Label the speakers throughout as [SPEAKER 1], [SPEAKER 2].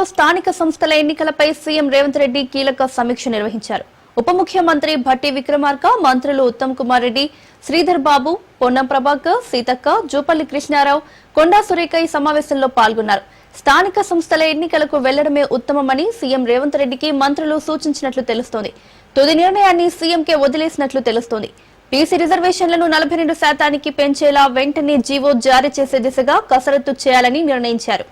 [SPEAKER 1] తెలంగాణలో స్థానిక సంస్థల ఎన్నికలపై సీఎం రేవంత్ రెడ్డి కీలక సమీక్ష నిర్వహించారు. ఉప ముఖ్యమంత్రి భట్టి విక్రమార్క మంత్రులు ఉత్తమ్ కుమార్ రెడ్డి శ్రీధర్ బాబు పొన్నం ప్రభాకర్ సీతక్క జూపల్లి కృష్ణారావు కొండా సురేఖ ఈ సమావేశంలో పాల్గొన్నారు. స్థానిక సంస్థల ఎన్నికలకు వెళ్ళడమే ఉత్తమమని సీఎం రేవంత్ రెడ్డికి మంత్రులు సూచించినట్లు తెలుస్తోంది. తుది నిర్ణయాన్ని సీఎంకే వదిలేసినట్లు తెలుస్తోంది. బీసీ రిజర్వేషన్లను నలభై రెండు శాతానికి పెంచేలా వెంటనే జీవో జారీ చేసే దిశగా కసరత్తు చేయాలని నిర్ణయించారు.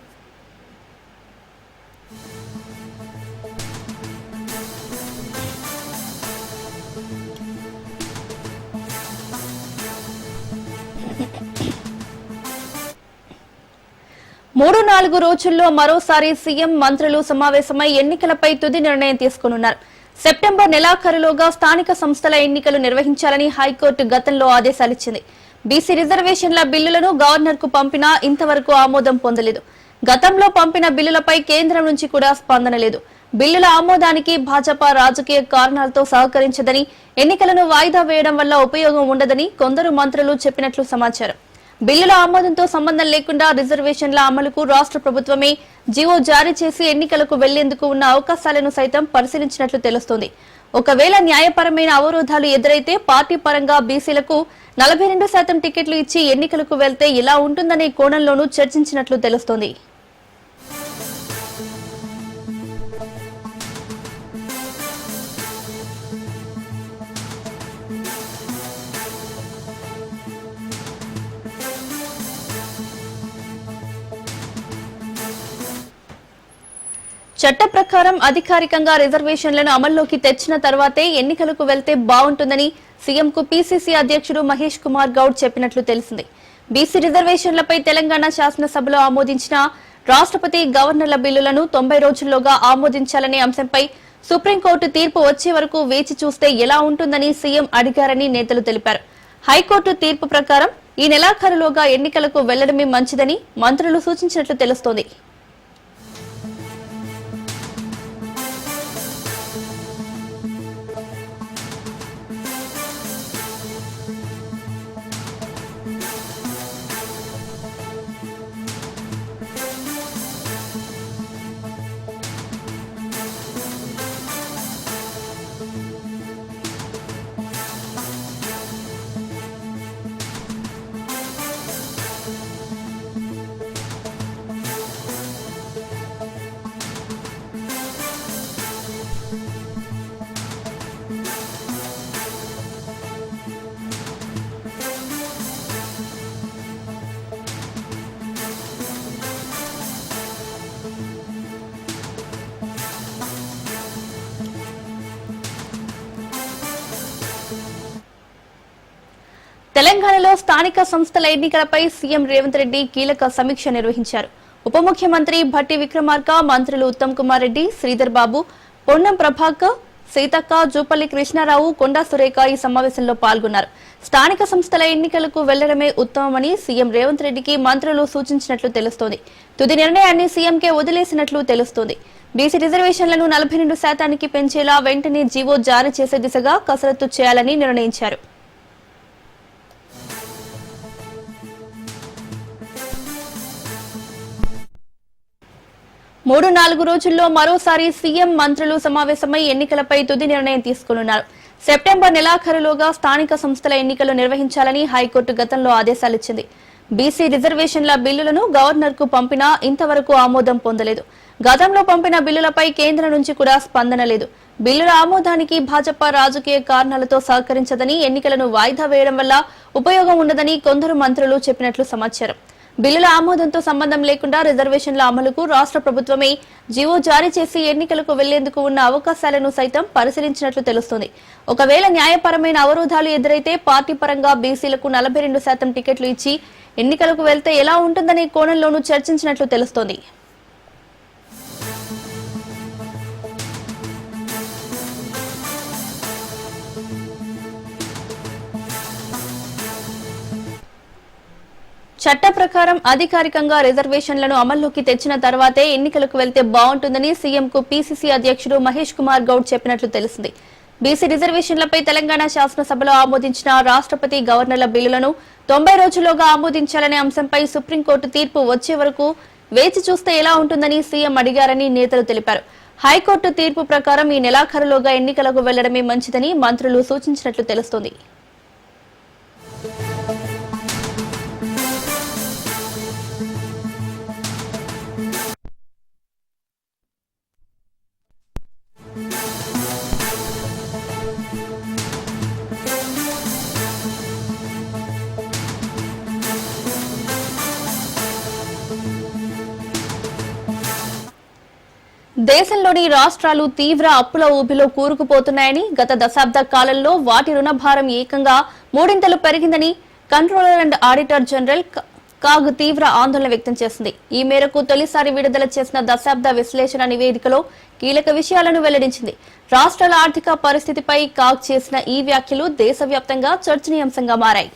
[SPEAKER 1] మూడు నాలుగు రోజుల్లో మరోసారి సీఎం మంత్రులు సమావేశమై ఎన్నికలపై తుది నిర్ణయం తీసుకోనున్నారు. సెప్టెంబర్ నెలాఖరులోగా స్థానిక సంస్థల ఎన్నికలు నిర్వహించాలని హైకోర్టు గతంలో ఆదేశాలిచ్చింది. బీసీ రిజర్వేషన్ల బిల్లులను గవర్నర్కు పంపినా ఇంతవరకు ఆమోదం పొందలేదు. గతంలో పంపిన బిల్లులపై కేంద్రం నుంచి కూడా స్పందన లేదు. బిల్లుల ఆమోదానికి భాజపా రాజకీయ కారణాలతో సహకరించదని ఎన్నికలను వాయిదా వేయడం వల్ల ఉపయోగం ఉండదని కొందరు మంత్రులు చెప్పినట్లు సమాచారం. బిల్లుల ఆమోదంతో సంబంధం లేకుండా రిజర్వేషన్ల అమలుకు రాష్ట్ర ప్రభుత్వమే జీవో జారీ చేసి ఎన్నికలకు వెళ్ళేందుకు ఉన్న అవకాశాలను సైతం పరిశీలించినట్లు తెలుస్తోంది. ఒకవేళ న్యాయపరమైన అవరోధాలు ఎదురైతే పార్టీ పరంగా బీసీలకు నలభై రెండు శాతం టికెట్లు ఇచ్చి ఎన్నికలకు వెళ్తే ఇలా ఉంటుందనే కోణంలోనూ చర్చించినట్లు తెలుస్తోంది. చట్ట ప్రకారం అధికారికంగా రిజర్వేషన్లను అమల్లోకి తెచ్చిన తర్వాతే ఎన్నికలకు వెళ్తే బాగుంటుందని సీఎంకు పీసీసీ అధ్యక్షుడు మహేష్ కుమార్ గౌడ్ చెప్పినట్లు తెలిసింది. బీసీ రిజర్వేషన్లపై తెలంగాణ శాసనసభలో ఆమోదించిన రాష్ట్రపతి గవర్నర్ల బిల్లులను తొంభై రోజుల్లోగా ఆమోదించాలనే అంశంపై సుప్రీంకోర్టు తీర్పు వచ్చే వరకు వేచి చూస్తే ఎలా ఉంటుందని సీఎం అడిగారని నేతలు తెలిపారు. హైకోర్టు తీర్పు ప్రకారం ఈ నెలాఖరులోగా ఎన్నికలకు వెళ్ళడమే మంచిదని మంత్రులు సూచించినట్లు తెలుస్తోంది. తెలంగాణలో స్థానిక సంస్థల ఎన్నికలపై సీఎం రేవంత్ రెడ్డి కీలక సమీక్ష నిర్వహించారు. ఉప ముఖ్యమంత్రి భట్టి విక్రమార్క మంత్రులు ఉత్తమ్ కుమార్ రెడ్డి శ్రీధర్ బాబు పొన్నం ప్రభాకర్ సీతక్క జూపల్లి కృష్ణారావు కొండా సురేఖ ఈ సమావేశంలో పాల్గొన్నారు. స్థానిక సంస్థల ఎన్నికలకు వెళ్ళడమే ఉత్తమమని సీఎం రేవంత్ రెడ్డికి మంత్రులు సూచించినట్లు తెలుస్తోంది. తుది నిర్ణయాన్ని సీఎంకే వదిలేసినట్లు తెలుస్తోంది. బీసీ రిజర్వేషన్లను నలభై రెండు శాతానికి పెంచేలా వెంటనే జీవో జారీ చేసే దిశగా కసరత్తు చేయాలని నిర్ణయించారు. మూడు నాలుగు రోజుల్లో మరోసారి సీఎం మంత్రులు సమావేశమై ఎన్నికలపై తుది నిర్ణయం తీసుకున్నారు సెప్టెంబర్ నెలాఖరులోగా స్థానిక సంస్థల ఎన్నికలు నిర్వహించాలని హైకోర్టు గతంలో ఆదేశాలిచ్చింది. బీసీ రిజర్వేషన్ల బిల్లులను గవర్నర్కు పంపినా ఇంతవరకు ఆమోదం పొందలేదు. గతంలో పంపిన బిల్లులపై కేంద్రం నుంచి కూడా స్పందన లేదు. బిల్లుల ఆమోదానికి భాజపా రాజకీయ కారణాలతో సహకరించదని ఎన్నికలను వాయిదా వేయడం వల్ల ఉపయోగం ఉండదని కొందరు మంత్రులు చెప్పినట్లు సమాచారం. బిల్లుల ఆమోదంతో సంబంధం లేకుండా రిజర్వేషన్ల అమలుకు రాష్ట్ర ప్రభుత్వమే జీవో జారీ చేసి ఎన్నికలకు వెళ్ళేందుకు ఉన్న అవకాశాలను సైతం పరిశీలించినట్లు తెలుస్తోంది. ఒకవేళ న్యాయపరమైన అవరోధాలు ఎదురైతే పార్టీ పరంగా బీసీలకు నలభై రెండు శాతం టికెట్లు ఇచ్చి ఎన్నికలకు వెళ్తే ఎలా ఉంటుందనే కోణంలోనూ చర్చించినట్లు తెలుస్తోంది. చట్ట ప్రకారం అధికారికంగా రిజర్వేషన్లను అమల్లోకి తెచ్చిన తర్వాతే ఎన్నికలకు వెళ్తే బాగుంటుందని సీఎంకు పీసీసీ అధ్యక్షుడు మహేష్ కుమార్ గౌడ్ చెప్పినట్లు తెలిసింది. బీసీ రిజర్వేషన్లపై తెలంగాణ శాసనసభలో ఆమోదించిన రాష్ట్రపతి గవర్నర్ల బిల్లులను తొంభై రోజుల్లోగా ఆమోదించాలనే అంశంపై సుప్రీంకోర్టు తీర్పు వచ్చే వరకు వేచి చూస్తే ఎలా ఉంటుందని సీఎం అడిగారని నేతలు తెలిపారు. హైకోర్టు తీర్పు ప్రకారం ఈ నెలాఖరులోగా ఎన్నికలకు వెళ్ళడమే మంచిదని మంత్రులు సూచించినట్లు తెలుస్తోంది. దేశంలోని రాష్ట్రాలు తీవ్ర అప్పుల ఊపిలో కూరుకుపోతున్నాయని గత దశాబ్ద కాలంలో వాటి రుణభారం ఏకంగా మూడింతలు పెరిగిందని controller and auditor general CAG తీవ్ర ఆందోళన వ్యక్తం చేసింది. ఈ మేరకు తొలిసారి విడుదల చేసిన దశాబ్ద విశ్లేషణ నివేదికలో కీలక విషయాలను వెల్లడించింది. రాష్ట్రాల ఆర్థిక పరిస్థితిపై కాగ్ చేసిన ఈ వ్యాఖ్యలు దేశవ్యాప్తంగా చర్చనీయాంశంగా మారాయి.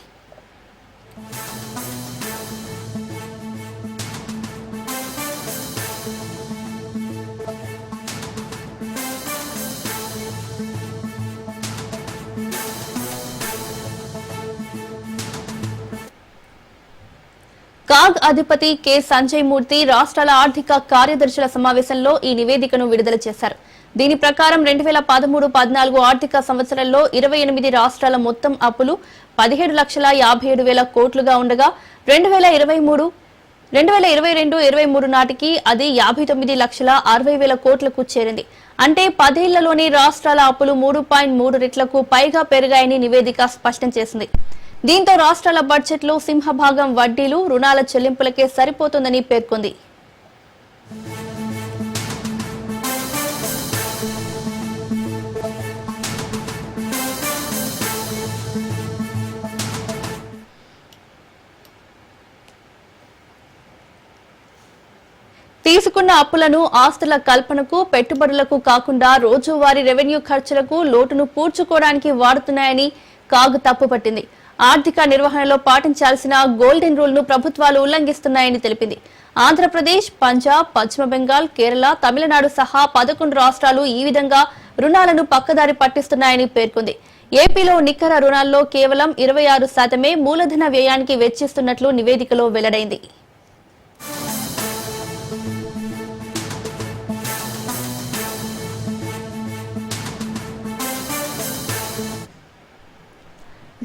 [SPEAKER 1] కాగ్ అధిపతి కె. సంజయ్ మూర్తి రాష్ట్రాల ఆర్థిక కార్యదర్శుల సమావేశంలో ఈ నివేదికను విడుదల చేశారు. దీని ప్రకారం రెండు వేల పదమూడు పద్నాలుగు ఆర్థిక సంవత్సరంలో ఇరవై ఎనిమిది రాష్ట్రాల మొత్తం అప్పులు పదిహేడు లక్షల యాభై ఏడు వేల కోట్లుగా ఉండగా రెండు వేల ఇరవై మూడు రెండు వేల ఇరవై రెండు ఇరవై మూడు నాటికి అది యాభై తొమ్మిది లక్షల అరవై వేల కోట్లకు చేరింది. అంటే పదేళ్ళలోని రాష్ట్రాల అప్పులు మూడు పాయింట్ మూడు రెట్లకు పైగా పెరిగాయని నివేదిక స్పష్టం చేసింది. దీంతో రాష్ట్రాల బడ్జెట్లో సింహభాగం వడ్డీలు రుణాల చెల్లింపులకే సరిపోతుందని పేర్కొంది. తీసుకున్న అప్పులను ఆస్తుల కల్పనకు పెట్టుబడులకు కాకుండా రోజువారీ రెవెన్యూ ఖర్చులకు లోటును పూడ్చుకోవడానికి వాడుతున్నాయని కాగ్ తప్పుపట్టింది. ఆర్థిక నిర్వహణలో పాటించాల్సిన గోల్డెన్ రూల్ను ప్రభుత్వాలు ఉల్లంఘిస్తున్నాయని తెలిపింది. ఆంధ్రప్రదేశ్ పంజాబ్ పశ్చిమ బెంగాల్ కేరళ తమిళనాడు సహా పదకొండు రాష్ట్రాలు ఈ విధంగా రుణాలను పక్కదారి పట్టిస్తున్నాయని పేర్కొంది. ఏపీలో నికర రుణాల్లో కేవలం ఇరవై ఆరు శాతమే మూలధన వ్యయానికి వెచ్చిస్తున్నట్లు నివేదికలో వెల్లడైంది.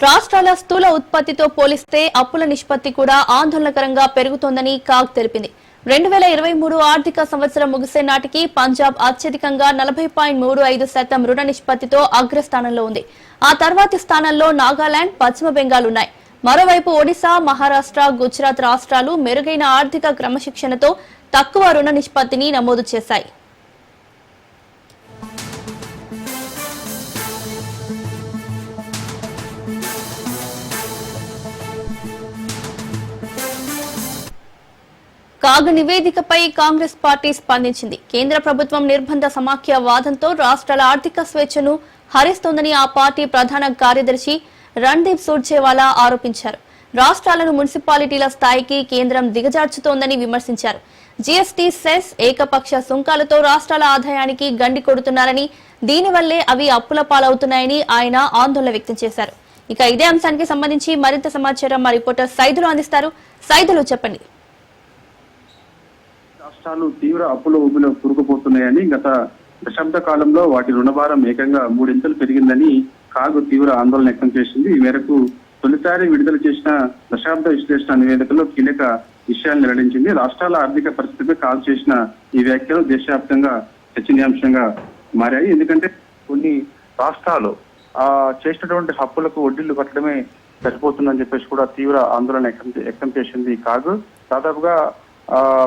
[SPEAKER 1] రాష్ట్రాల స్థూల ఉత్పత్తితో పోలిస్తే అప్పుల నిష్పత్తి కూడా ఆందోళనకరంగా పెరుగుతోందని కాగ్ తెలిపింది. రెండు వేల ఇరవై మూడు ఆర్థిక సంవత్సరం ముగిసే నాటికి పంజాబ్ అత్యధికంగా నలభై పాయింట్ మూడు ఐదు శాతం రుణ నిష్పత్తితో అగ్రస్థానంలో ఉంది. ఆ తర్వాతి స్థానంలో నాగాలాండ్ పశ్చిమ బెంగాల్ ఉన్నాయి. మరోవైపు ఒడిశా మహారాష్ట్ర గుజరాత్ రాష్ట్రాలు మెరుగైన ఆర్థిక క్రమశిక్షణతో తక్కువ రుణ నిష్పత్తిని నమోదు చేశాయి. కాగ్ నివేదికపై కాంగ్రెస్ పార్టీ స్పందించింది. కేంద్ర ప్రభుత్వం నిర్బంధ సమాఖ్య వాదంతో రాష్ట్రాల ఆర్థిక స్వేచ్ఛను హరిస్తోందని ఆ పార్టీ ప్రధాన కార్యదర్శి రణ్దీప్ సూర్జేవాలా ఆరోపించారు. రాష్ట్రాలను మున్సిపాలిటీల స్థాయికి కేంద్రం దిగజార్చుతోందని విమర్శించారు. జీఎస్టీ సెస్ ఏకపక్ష సుంకాలతో రాష్ట్రాల ఆదాయానికి గండి కొడుతున్నారని దీనివల్లే అవి అప్పుల పాలవుతున్నాయని ఆయన ఆందోళన వ్యక్తం చేశారు. ఇక ఇదే అంశానికి సంబంధించి మరింత సమాచారం మా రిపోర్టర్ సైదులు అందిస్తారు. సైదులు చెప్పండి.
[SPEAKER 2] రాష్ట్రాలు తీవ్ర అప్పుల ఊబిలో కూరుకుపోతున్నాయని గత దశాబ్ద కాలంలో వాటి రుణభారం ఏకంగా మూడింతలు పెరిగిందని కాగు తీవ్ర ఆందోళన వ్యక్తం చేసింది. ఈ మేరకు తొలిసారి విడుదల చేసిన దశాబ్ద విశ్లేషణ నివేదికలో కీలక విషయాలు వెల్లడించింది. రాష్ట్రాల ఆర్థిక పరిస్థితిపై కాల్ చేసిన ఈ వ్యాఖ్యలు దేశవ్యాప్తంగా చర్చనీయాంశంగా మారాయి. ఎందుకంటే కొన్ని రాష్ట్రాలు ఆ చేసినటువంటి హక్కులకు వడ్డీలు కట్టడమే సరిపోతుందని చెప్పేసి కూడా తీవ్ర ఆందోళన వ్యక్తం చేసింది కాగు. దాదాపుగా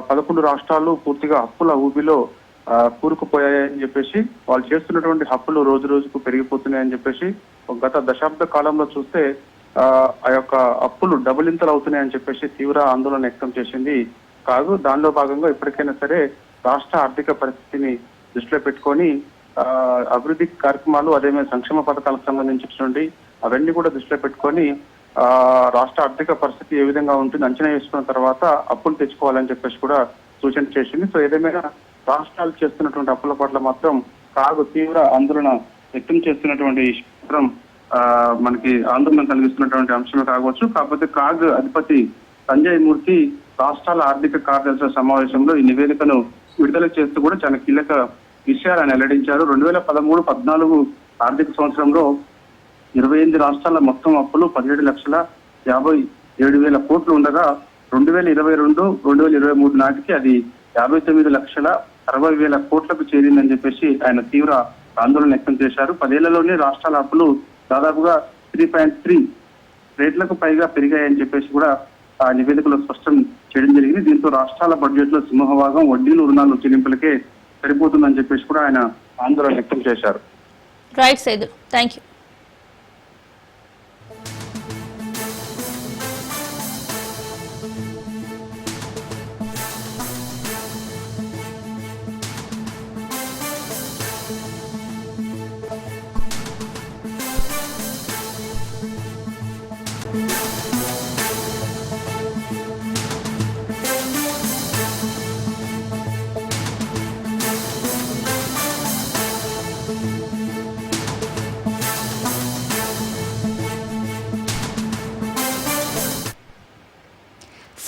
[SPEAKER 2] పదకొండు రాష్ట్రాలు పూర్తిగా హక్కుల ఊబిలో కూరుకుపోయాయని చెప్పేసి వాళ్ళు చేస్తున్నటువంటి హక్కులు రోజు రోజుకు పెరిగిపోతున్నాయని చెప్పేసి గత దశాబ్ద కాలంలో చూస్తే ఆ ఆ యొక్క అప్పులు డబుల్ ఇంతలు అవుతున్నాయని చెప్పేసి తీవ్ర ఆందోళన వ్యక్తం చేసింది కాదు. దానిలో భాగంగా ఇప్పటికైనా సరే రాష్ట్ర ఆర్థిక పరిస్థితిని దృష్టిలో పెట్టుకొని అభివృద్ధి కార్యక్రమాలు అదేవిధంగా సంక్షేమ పథకాలకు సంబంధించినటువంటి అవన్నీ కూడా దృష్టిలో పెట్టుకొని రాష్ట్ర ఆర్థిక పరిస్థితి ఏ విధంగా ఉంటుంది అంచనా వేసుకున్న తర్వాత అప్పులు తెచ్చుకోవాలని చెప్పేసి కూడా సూచన చేసింది. సో ఏదేమైనా రాష్ట్రాలు చేస్తున్నటువంటి అప్పుల పట్ల మాత్రం కాగు తీవ్ర ఆందోళన వ్యక్తం చేస్తున్నటువంటి ఈ ఆ మనకి ఆందోళన కలిగిస్తున్నటువంటి అంశమే కావచ్చు. కాకపోతే కాగ్ అధిపతి సంజయ్ మూర్తి రాష్ట్రాల ఆర్థిక కార్యదర్శుల సమావేశంలో ఈ నివేదికను విడుదల చేస్తూ కూడా చాలా కీలక విషయాలు ఆయన వెల్లడించారు. రెండు వేల పదమూడు పద్నాలుగు ఆర్థిక సంవత్సరంలో ఇరవై ఎనిమిది రాష్ట్రాల మొత్తం అప్పులు పదిహేడు లక్షల యాభై ఏడు వేల కోట్లు ఉండగా రెండు వేల ఇరవై రెండు రెండు వేల ఇరవై మూడు నాటికి అది యాభై తొమ్మిది లక్షల అరవై వేల కోట్లకు చేరిందని చెప్పేసి ఆయన తీవ్ర ఆందోళన వ్యక్తం చేశారు. పదేళ్ళలోనే రాష్ట్రాల అప్పులు దాదాపుగా త్రీ పాయింట్ త్రీ రేట్లకు పైగా పెరిగాయని చెప్పేసి కూడా ఆ నివేదికలో స్పష్టం చేయడం జరిగింది. దీంతో రాష్ట్రాల బడ్జెట్లో సింహభాగం వడ్డీలు రుణాలు చెల్లింపులకే సరిపోతుందని చెప్పేసి కూడా ఆయన ఆందోళన వ్యక్తం చేశారు.
[SPEAKER 1] Right Saidu thank you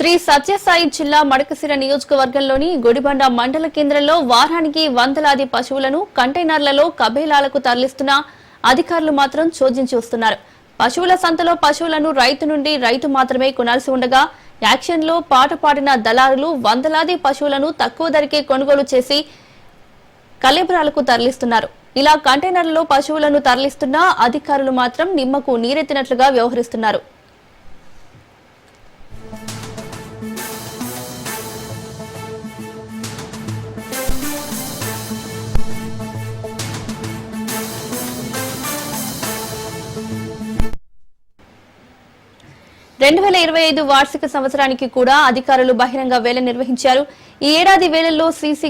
[SPEAKER 1] Shri Sathyasai జిల్లా మడకసిర నియోజకవర్గంలోని గుడిబండ మండల కేంద్రంలో వారానికి వందలాది పశువులను కంటైనర్లలో కబేలాలకు తరలిస్తున్న అధికారులు మాత్రం చోద్యం చూస్తున్నారు పశువుల సంతలో పశువులను రైతు నుండి రైతు మాత్రమే కొనాల్సి ఉండగా యాక్షన్లో పాట పాడిన దళారులు వందలాది పశువులను తక్కువ ధరకే కొనుగోలు చేసి కలెబరాలకు తరలిస్తున్నారు. ఇలా కంటైనర్లలో పశువులను తరలిస్తున్న అధికారులు మాత్రం నిమ్మకు నీరెత్తినట్లుగా వ్యవహరిస్తున్నారు. రెండు వేల ఇరవై ఐదు వార్షిక సంవత్సరానికి కూడా అధికారులు బహిరంగ వేల నిర్వహించారు. ఈ ఏడాది వేలంలో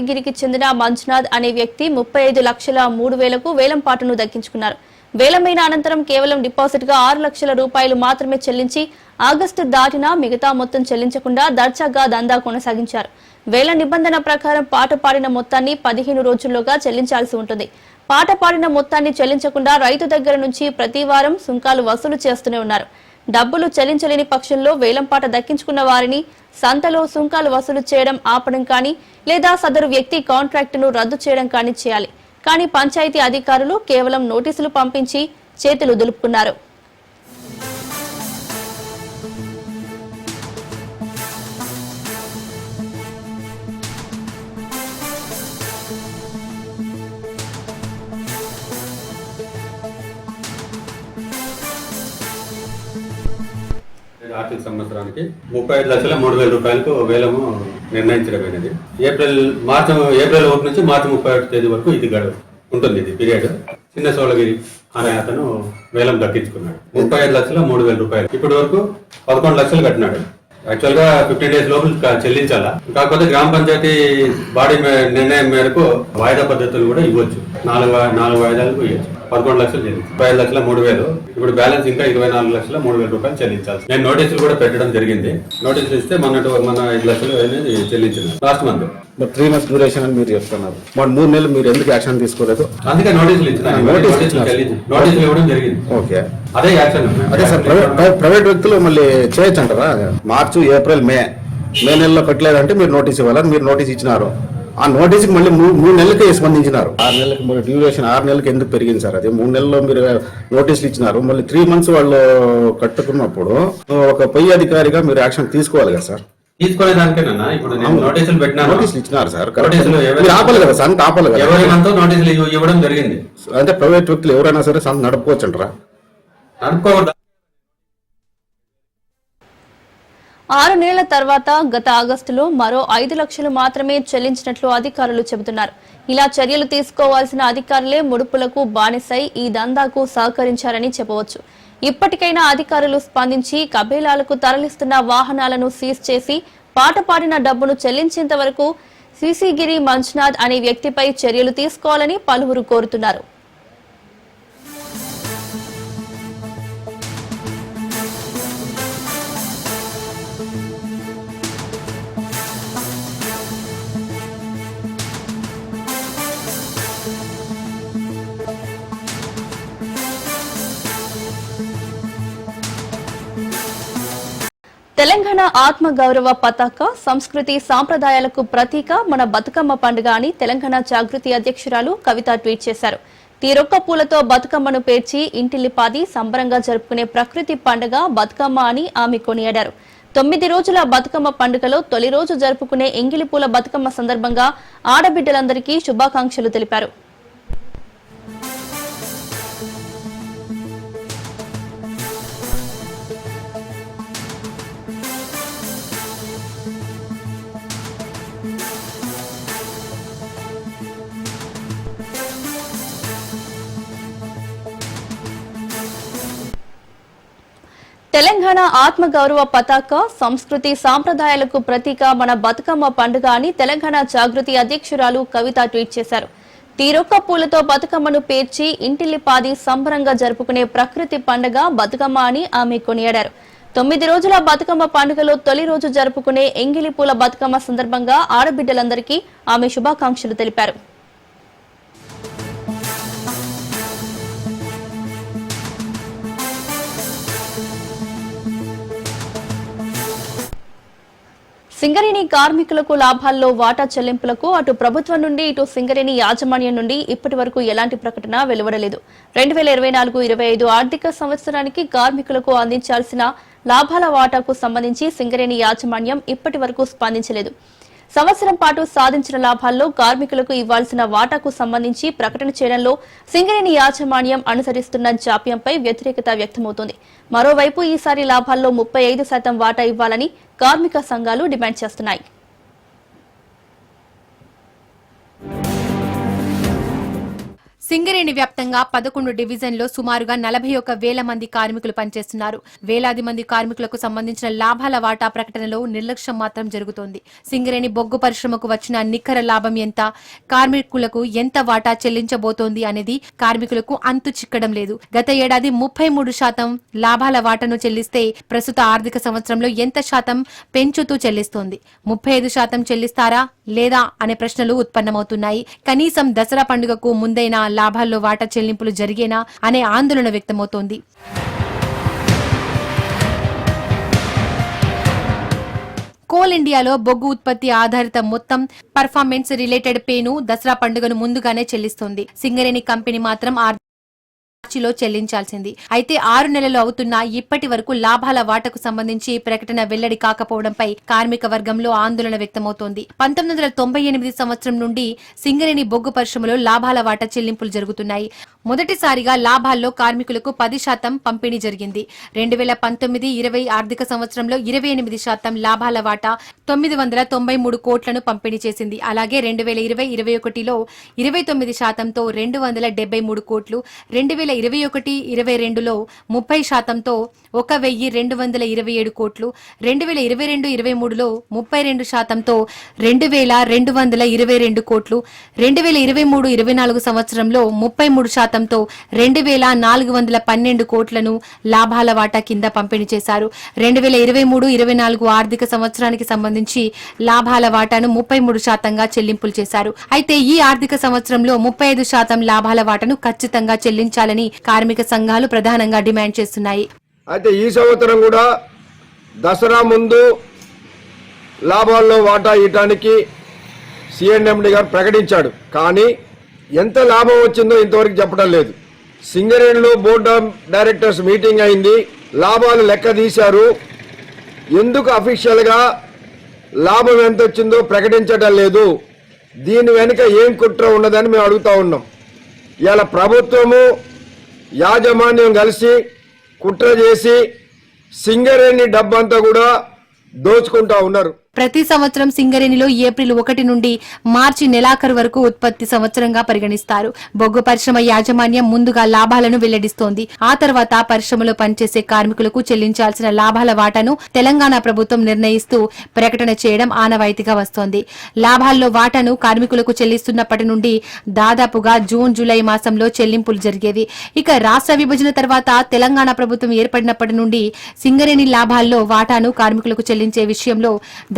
[SPEAKER 1] గిరికి చెందిన మంజునాథ్ అనే వ్యక్తి ముప్పై ఐదు లక్షల మూడు వేలకు వేలం పాటను దక్కించుకున్నారు. వేలమైన అనంతరం కేవలం డిపాజిట్గా ఆరు లక్షల రూపాయలు మాత్రమే చెల్లించి ఆగస్టు దాటినా మిగతా మొత్తం చెల్లించకుండా దర్జాగా దందా కొనసాగించారు. వేల నిబంధన ప్రకారం పాట పాడిన మొత్తాన్ని పదిహేను రోజుల్లోగా చెల్లించాల్సి ఉంటుంది. పాట పాడిన మొత్తాన్ని చెల్లించకుండా రైతు దగ్గర నుంచి ప్రతి వారం సుంకాలు వసూలు చేస్తూనే ఉన్నారు. డబ్బులు చెల్లించలేని పక్షంలో వేలంపాట దక్కించుకున్న వారిని సంతలో సుంకాలు వసూలు చేయడం ఆపడం కానీ లేదా సదరు వ్యక్తి కాంట్రాక్టును రద్దు చేయడం కానీ చేయాలి. కానీ పంచాయతీ అధికారులు కేవలం నోటీసులు పంపించి చేతులు దులుపుకున్నారు.
[SPEAKER 3] ఆర్థిక సంవత్సరానికి ముప్పై ఐదు లక్షల మూడు వేల రూపాయలకు వేలము నిర్ణయించడమైనది. ఏప్రిల్ మార్చి ఏప్రిల్ ఒకటి నుంచి మార్చి ముప్పై ఒకటి తేదీ వరకు ఇది గడువు ఉంటుంది ఇది పీరియడ్. చిన్న సోళగిరి అనే అతను వేలం దక్కించుకున్నాడు ముప్పై ఐదు లక్షల మూడు వేల రూపాయలు. ఇప్పటి వరకు పదకొండు లక్షలు కట్టినాడు. యాక్చువల్గా ఫిఫ్టీన్ డేస్ లోపల చెల్లించాలా? కాకపోతే గ్రామ పంచాయతీ బాడీ నిర్ణయం మేరకు వాయిదా పద్ధతులు కూడా ఇవ్వచ్చు. నాలుగు నాలుగు వాయిదాలకు ఇవ్వచ్చు. పదకొండు లక్షలు చెల్లించి ముప్పై ఐదు లక్షల మూడు వేలు. ఇప్పుడు బ్యాలెన్స్ ఇంకా ఇరవై నాలుగు లక్షల మూడు వేల రూపాయలు చెల్లించాల్సి. నేను నోటీసులు కూడా పెట్టడం జరిగింది. నోటీసులు ఇస్తే మొన్నటి మన ఐదు లక్షలు అనేది చెల్లించింది last month.
[SPEAKER 4] Three months duration అని మీరు చెప్తున్నారు. మరి మూడు నెలలు మీరు ఎందుకు యాక్షన్ తీసుకోలేదు?
[SPEAKER 3] అందుకే నోటీసులు ఇచ్చిన.
[SPEAKER 4] నోటీసులు
[SPEAKER 3] నోటీసులు ఇవ్వడం జరిగింది.
[SPEAKER 4] ఓకే.
[SPEAKER 3] అదే యాక్షన్.
[SPEAKER 4] అదే సార్ ప్రైవేట్ వ్యక్తులు మళ్ళీ చేయొచ్చు అంటారా? మార్చి ఏప్రిల్ మే. మే నెలలో పెట్టలేదంటే మీరు నోటీస్ ఇవ్వాలని మీరు నోటీస్ ఇచ్చినారు. ఆ నోటీస్కి మళ్ళీ మూ- మూడు నెలలకే స్పందించినారు. ఆరు నెలలకి మరి డ్యూరేషన్ ఆరు నెలలకి ఎందుకు పెరిగింది సార్ అది? మూడు నెలల్లో మీరు నోటీసులు ఇచ్చినారు. మళ్ళీ త్రీ మంత్స్ వాళ్ళు కట్టుకున్నప్పుడు ఒక పై అధికారిగా మీరు యాక్షన్ తీసుకోవాలి కదా సార్?
[SPEAKER 3] తీసుకునే దానికేనా ఇప్పుడు నేను నోటీసులు
[SPEAKER 4] ఇచ్చినారు సార్.
[SPEAKER 3] నోటీసులు
[SPEAKER 4] ఆపాలి కదా సంత ఆపాలి కదా.
[SPEAKER 3] ఎవరి మనతో నోటీసులు ఇవ్వ- ఇవ్వడం జరిగింది.
[SPEAKER 4] అంటే ప్రైవేట్ వ్యక్తులు ఎవరైనా సరే సంత నడుపుకోవచ్చు అంటారా
[SPEAKER 3] అనుకోకూడదు
[SPEAKER 1] ఆరు నెలల తర్వాత గత ఆగస్టులో మరో ఐదు లక్షలు మాత్రమే చెల్లించినట్లు అధికారులు చెబుతున్నారు. ఇలా చర్యలు తీసుకోవాల్సిన అధికారులే ముడుపులకు బానిసై ఈ దందాకు సహకరించారని చెప్పవచ్చు. ఇప్పటికైనా అధికారులు స్పందించి కబేలాలకు తరలిస్తున్న వాహనాలను సీజ్ చేసి పాట పాడిన డబ్బును చెల్లించేంత వరకు సిసిగిరి మంజునాథ్ అనే వ్యక్తిపై చర్యలు తీసుకోవాలని పలువురు కోరుతున్నారు. తెలంగాణ ఆత్మ గౌరవ పతాక సంస్కృతి సాంప్రదాయాలకు ప్రతీక మన బతుకమ్మ పండుగ అని తెలంగాణ జాగృతి అధ్యక్షురాలు కవిత ట్వీట్ చేశారు. తీరొక్క పూలతో బతుకమ్మను పేర్చి ఇంటిల్లిపాది సంబరంగా జరుపుకునే ప్రకృతి పండుగ బతుకమ్మ అని ఆమె కొనియాడారు. తొమ్మిది రోజుల బతుకమ్మ పండుగలో తొలి రోజు జరుపుకునే ఎంగిలి పూల బతుకమ్మ సందర్భంగా ఆడబిడ్డలందరికీ శుభాకాంక్షలు తెలిపారు. తెలంగాణ ఆత్మగౌరవ పతాక సంస్కృతి సాంప్రదాయాలకు ప్రతీక మన బతుకమ్మ పండుగ అని తెలంగాణ జాగృతి అధ్యక్షురాలు కవిత ట్వీట్ చేశారు. తీరొక్క పూలతో బతుకమ్మను పేర్చి ఇంటిల్లిపాది సంబరంగా జరుపుకునే ప్రకృతి పండుగ బతుకమ్మ అని ఆమె కొనియాడారు. తొమ్మిది రోజుల బతుకమ్మ పండుగలో తొలి రోజు జరుపుకునే ఎంగిలి పూల బతుకమ్మ సందర్భంగా ఆడబిడ్డలందరికీ ఆమె శుభాకాంక్షలు తెలిపారు. సింగరేణి కార్మికులకు లాభాల్లో వాటా చెల్లింపులకు అటు ప్రభుత్వం నుండి ఇటు సింగరేణి యాజమాన్యం నుండి ఇప్పటి వరకు ఎలాంటి ప్రకటన వెలువడలేదు. రెండు వేల ఇరవై నాలుగు ఇరవై ఐదు ఆర్థిక సంవత్సరానికి కార్మికులకు అందించాల్సిన లాభాల వాటాకు సంబంధించి సింగరేణి యాజమాన్యం ఇప్పటి వరకు స్పందించలేదు. సంవత్సరం పాటు సాధించిన లాభాల్లో కార్మికులకు ఇవ్వాల్సిన వాటాకు సంబంధించి ప్రకటన చేయడంలో సింగరేణి యాజమాన్యం అనుసరిస్తున్న జాప్యంపై వ్యతిరేకత వ్యక్తమవుతోంది. మరోవైపు ఈసారి లాభాల్లో ముప్పై ఐదు శాతం వాటా ఇవ్వాలని కార్మిక సంఘాలు డిమాండ్ చేస్తున్నాయి.
[SPEAKER 5] సింగరేణి వ్యాప్తంగా పదకొండు డివిజన్లో సుమారుగా నలభై ఒక్క వేల మంది కార్మికులు పనిచేస్తున్నారు. వేలాది మంది కార్మికులకు సంబంధించిన లాభాల వాటా ప్రకటనలో నిర్లక్ష్యం మాత్రం జరుగుతోంది. సింగరేణి బొగ్గు పరిశ్రమకు వచ్చిన నికర లాభం ఎంత? కార్మికులకు ఎంత వాటా చెల్లించబోతోంది అనేది కార్మికులకు అంతు చిక్కడం లేదు. గత ఏడాది ముప్పై మూడు శాతం లాభాల వాటాను చెల్లిస్తే ప్రస్తుత ఆర్థిక సంవత్సరంలో ఎంత శాతం పెంచుతూ చెల్లిస్తోంది? ముప్పై ఐదు శాతం చెల్లిస్తారా లేదా? అనే ప్రశ్నలు ఉత్పన్నమవుతున్నాయి. కనీసం దసరా పండుగకు ముందైనా లాభాల్లో వాటా చెల్లింపులు జరిగేనా అనే ఆందోళన వ్యక్తమవుతోంది. కోల్ ఇండియాలో బొగ్గు ఉత్పత్తి ఆధారిత మొత్తం పర్ఫార్మెన్స్ రిలేటెడ్ పేను దసరా పండుగను ముందుగానే చెల్లిస్తోంది. సింగరేణి కంపెనీ మాత్రం మార్చిలో చెల్లించాల్సింది. అయితే ఆరు నెలలు అవుతున్నా ఇప్పటి వరకు లాభాల వాటకు సంబంధించి ప్రకటన వెల్లడి కాకపోవడంపై కార్మిక వర్గంలో ఆందోళన వ్యక్తమవుతోంది. పంతొమ్మిది వందల తొంభై ఎనిమిది సంవత్సరం నుండి సింగరేణి బొగ్గు పరిశ్రమలో లాభాల వాటా చెల్లింపులు జరుగుతున్నాయి. మొదటిసారిగా లాభాల్లో కార్మికులకు పది శాతం పంపిణీ జరిగింది. రెండు వేల పంతొమ్మిది ఇరవై ఆర్థిక సంవత్సరంలో ఇరవై ఎనిమిది శాతం లాభాల వాటా తొమ్మిది వందల తొంభై మూడు కోట్లను పంపిణీ చేసింది. అలాగే రెండు వేల ఇరవై ఇరవై ఒకటిలో ఇరవై తొమ్మిది శాతంతో రెండు వందల డెబ్బై మూడు కోట్లు రెండు వేల ఇరవై ఒకటి ఇరవై రెండులో ముప్పై శాతంతో ఒక వెయ్యి రెండు వందల ఇరవై ఏడు కోట్లు రెండు వేల ఇరవై రెండు ఇరవై మూడులో ముప్పై రెండు శాతంతో రెండు వేల రెండు వందల ఇరవై రెండు కోట్లు రెండు వేల ఇరవై మూడు ఇరవై నాలుగు సంవత్సరంలో ముప్పై మూడు శాతం శాతంతో రెండు వేల నాలుగు వందల పన్నెండు కోట్లను లాభాల వాటా కింద పంపిణీ చేశారు. రెండు వేల ఇరవై మూడు ఇరవై నాలుగు ఆర్థిక సంవత్సరానికి సంబంధించి లాభాల వాటాను ముప్పై మూడు శాతంగా చెల్లింపులు చేశారు. అయితే ఈ ఆర్థిక సంవత్సరంలో ముప్పై ఐదు శాతం లాభాల వాటాను ఖచ్చితంగా చెల్లించాలని కార్మిక సంఘాలు ప్రధానంగా డిమాండ్ చేస్తున్నాయి.
[SPEAKER 6] అయితే ఈ సంవత్సరం కూడా దసరా ముందు లాభాల్లో వాటా ఇవ్వడానికి సిఎన్ఎండి గారు ప్రకటించాడు. కానీ ఎంత లాభం వచ్చిందో ఇంతవరకు చెప్పడం లేదు. సింగరేణిలో బోర్డ్ ఆఫ్ డైరెక్టర్స్ మీటింగ్ అయింది. లాభాలు లెక్క తీశారు. ఎందుకు అఫీషియల్గా లాభం ఎంత వచ్చిందో ప్రకటించడం లేదు. దీని వెనుక ఏం కుట్ర ఉన్నదని మేము అడుగుతూ ఉన్నాం. ఇలా ప్రభుత్వము యాజమాన్యం కలిసి కుట్ర చేసి సింగరేణి డబ్బంతా కూడా దోచుకుంటా ఉన్నారు.
[SPEAKER 5] ప్రతి సంవత్సరం సింగరేణిలో ఏప్రిల్ ఒకటి నుండి మార్చి నెలాఖరు వరకు ఉత్పత్తి సంవత్సరంగా పరిగణిస్తారు. బొగ్గు పరిశ్రమ యాజమాన్యం ముందుగా లాభాలను వెల్లడిస్తోంది. ఆ తర్వాత పరిశ్రమలో పనిచేసే కార్మికులకు చెల్లించాల్సిన లాభాల వాటాను తెలంగాణ ప్రభుత్వం నిర్ణయిస్తూ ప్రకటన చేయడం ఆనవాయితీగా వస్తోంది. లాభాల్లో వాటాను కార్మికులకు చెల్లిస్తున్నప్పటి నుండి దాదాపుగా జూన్ జూలై మాసంలో చెల్లింపులు జరిగేవి. ఇక రాష్ట్ర విభజన తర్వాత తెలంగాణ ప్రభుత్వం ఏర్పడినప్పటి నుండి సింగరేణి లాభాల్లో వాటాను కార్మికులకు చెల్లించే విషయంలో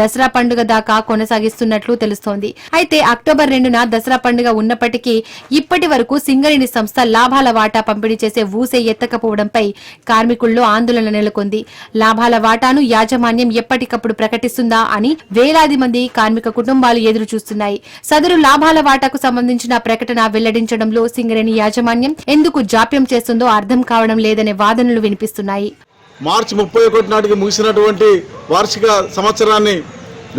[SPEAKER 5] దసరా పండుగ దాకా కొనసాగిస్తున్నట్లు తెలుస్తోంది. అయితే అక్టోబర్ రెండున దసరా పండుగ ఉన్నప్పటికీ ఇప్పటి వరకు సింగరేణి సంస్థ లాభాల వాటా పంపిణీ చేసే ఊసే ఎత్తకపోవడంపై కార్మికుల్లో ఆందోళన నెలకొంది. లాభాల వాటాను యాజమాన్యం ఎప్పటికప్పుడు ప్రకటిస్తుందా అని వేలాది మంది కార్మిక కుటుంబాలు ఎదురు చూస్తున్నాయి సదరు లాభాల వాటాకు సంబంధించిన ప్రకటన వెల్లడించడంలో సింగరేణి యాజమాన్యం ఎందుకు జాప్యం చేస్తుందో అర్థం కావడం లేదనే వాదనలు వినిపిస్తున్నాయి.
[SPEAKER 7] మార్చి ముప్పై ఒకటి నాటికి ముగిసినటువంటి వార్షిక సంవత్సరాన్ని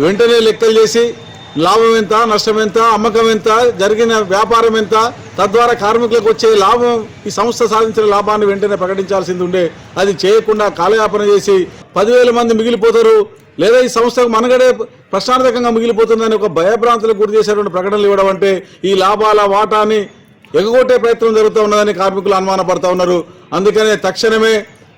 [SPEAKER 7] వెంటనే లెక్కలు చేసి లాభం ఎంత నష్టం ఎంత అమ్మకం ఎంత జరిగిన వ్యాపారం ఎంత తద్వారా కార్మికులకు వచ్చే లాభం ఈ సంస్థ సాధించిన లాభాన్ని వెంటనే ప్రకటించాల్సింది ఉండే అది చేయకుండా కాలయాపన చేసి పదివేల మంది మిగిలిపోతారు. లేదా ఈ సంస్థకు మనగడే ప్రశాంతకంగా మిగిలిపోతుందని ఒక భయభ్రాంతులకు గురి చేసేటువంటి ప్రకటనలు ఇవ్వడం అంటే ఈ లాభాల వాటాని ఎగగొట్టే ప్రయత్నం జరుగుతూ ఉన్నదని కార్మికులు అనుమానపడతా ఉన్నారు. అందుకనే తక్షణమే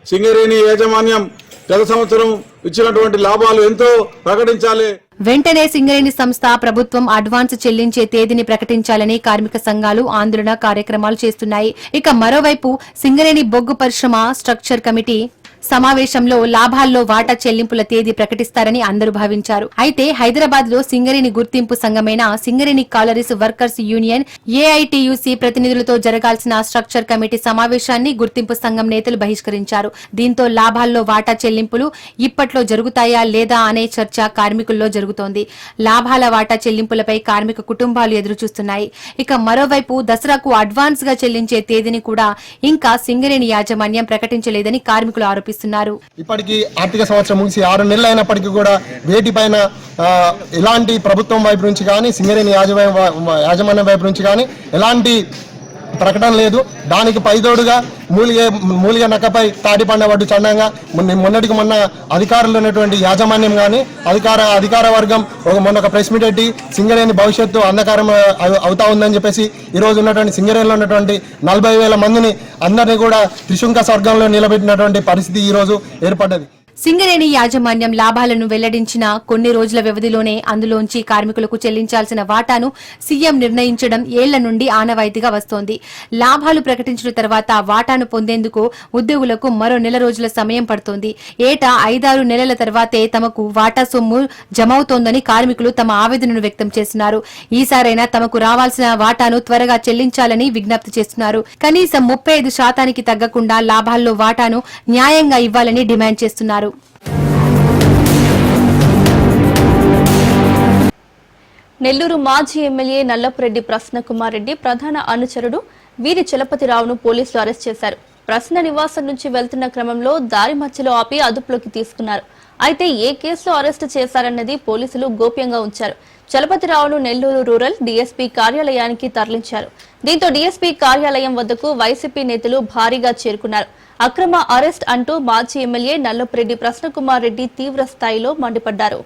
[SPEAKER 7] సింగరేణి యాజమాన్యం గత సంవత్సరం ఇచ్చినటువంటి లాభాలు ఎంతో ప్రకటించాలి.
[SPEAKER 5] వెంటనే సింగరేణి సంస్థ ప్రభుత్వం అడ్వాన్స్ చెల్లించే తేదీని ప్రకటించాలని కార్మిక సంఘాలు ఆందోళన కార్యక్రమాలు చేస్తున్నాయి. ఇక మరోవైపు సింగరేణి బొగ్గు పరిశ్రమ స్ట్రక్చర్ కమిటీ సమావేశంలో లాభాల్లో వాటా చెల్లింపుల తేదీ ప్రకటిస్తారని అందరూ భావించారు. అయితే హైదరాబాద్లో సింగరేణి గుర్తింపు సంఘమైన Singareni collieries workers union AITUC ప్రతినిధులతో జరగాల్సిన స్ట్రక్చర్ కమిటీ సమావేశాన్ని గుర్తింపు సంఘం నేతలు బహిష్కరించారు. దీంతో లాభాల్లో వాటా చెల్లింపులు ఇప్పట్లో జరుగుతాయా లేదా అనే చర్చ కార్మికుల్లో జరుగుతోంది. లాభాల వాటా చెల్లింపులపై కార్మిక కుటుంబాలు ఎదురుచూస్తున్నాయి. ఇక మరోవైపు దసరాకు అడ్వాన్స్గా చెల్లించే తేదీని కూడా ఇంకా సింగరేణి యాజమాన్యం ప్రకటించలేదని కార్మికులు ఆరోపిస్తున్నారు.
[SPEAKER 8] ఇప్పటికీ ఆర్థిక సంవత్సరం ముగిసి ఆరు నెలలు అయినప్పటికీ కూడా వేటిపైన ఆ, ఎలాంటి ప్రభుత్వం వైపు నుంచి కానీ సింగరేణి యాజమాన్యం యాజమాన్యం వైపు నుంచి కానీ ఎలాంటి ప్రకటన లేదు. దానికి పైదోడుగా మూలిగే మూలిగ నక్కపై తాడిపండ వడ్డు చండంగా మొన్నటికి మొన్న అధికారులు ఉన్నటువంటి యాజమాన్యం కానీ అధికార అధికార వర్గం ఒక మొన్న ఒక ప్రెస్ మీట్ పెట్టి సింగరేణి భవిష్యత్తు అంధకారం అవుతా ఉందని చెప్పేసి ఈరోజు ఉన్నటువంటి సింగరేణిలో ఉన్నటువంటి నలభై వేల మందిని అందరినీ కూడా త్రిశుంక స్వర్గంలో నిలబెట్టినటువంటి పరిస్థితి ఈరోజు ఏర్పడ్డది.
[SPEAKER 5] సింగరేణి యాజమాన్యం లాభాలను వెల్లడించిన కొన్ని రోజుల వ్యవధిలోనే అందులోంచి కార్మికులకు చెల్లించాల్సిన వాటాను సీఎం నిర్ణయించడం ఏళ్ళ నుండి ఆనవాయితీగా వస్తోంది. లాభాలు ప్రకటించిన తర్వాత వాటాను పొందేందుకు ఉద్యోగులకు మరో నెల రోజుల సమయం పడుతోంది. ఏటా ఐదారు నెలల తర్వాతే తమకు వాటా సొమ్ము జమవుతోందని కార్మికులు తమ ఆవేదనను వ్యక్తం చేస్తున్నారు. ఈసారైనా తమకు రావాల్సిన వాటాను త్వరగా చెల్లించాలని విజ్ఞప్తి చేస్తున్నారు. కనీసం ముప్పై ఐదు శాతానికి తగ్గకుండా లాభాల్లో వాటాను న్యాయంగా ఇవ్వాలని డిమాండ్ చేస్తున్నారు.
[SPEAKER 1] నెల్లూరు మాజీ ఎమ్మెల్యే నల్లపురెడ్డి ప్రసన్నకుమార్ రెడ్డి ప్రధాన అనుచరుడు వీరి చలపతిరావును పోలీసులు అరెస్ట్ చేశారు. ప్రసన్న నివాసం నుంచి వెళ్తున్న క్రమంలో దారి మధ్యలో ఆపి అదుపులోకి తీసుకున్నారు. అయితే ఏ కేసులో అరెస్టు చేశారన్నది పోలీసులు గోప్యంగా ఉంచారు. చలపతిరావును నెల్లూరు రూరల్ డీఎస్పీ కార్యాలయానికి తరలించారు. దీంతో డీఎస్పీ కార్యాలయం వద్దకు వైసీపీ నేతలు భారీగా చేరుకున్నారు. అక్రమ అరెస్ట్ అంటూ మాజీ ఎమ్మెల్యే నల్లపురెడ్డి ప్రశ్నకుమార్ రెడ్డి తీవ్ర స్థాయిలో మండిపడ్డారు.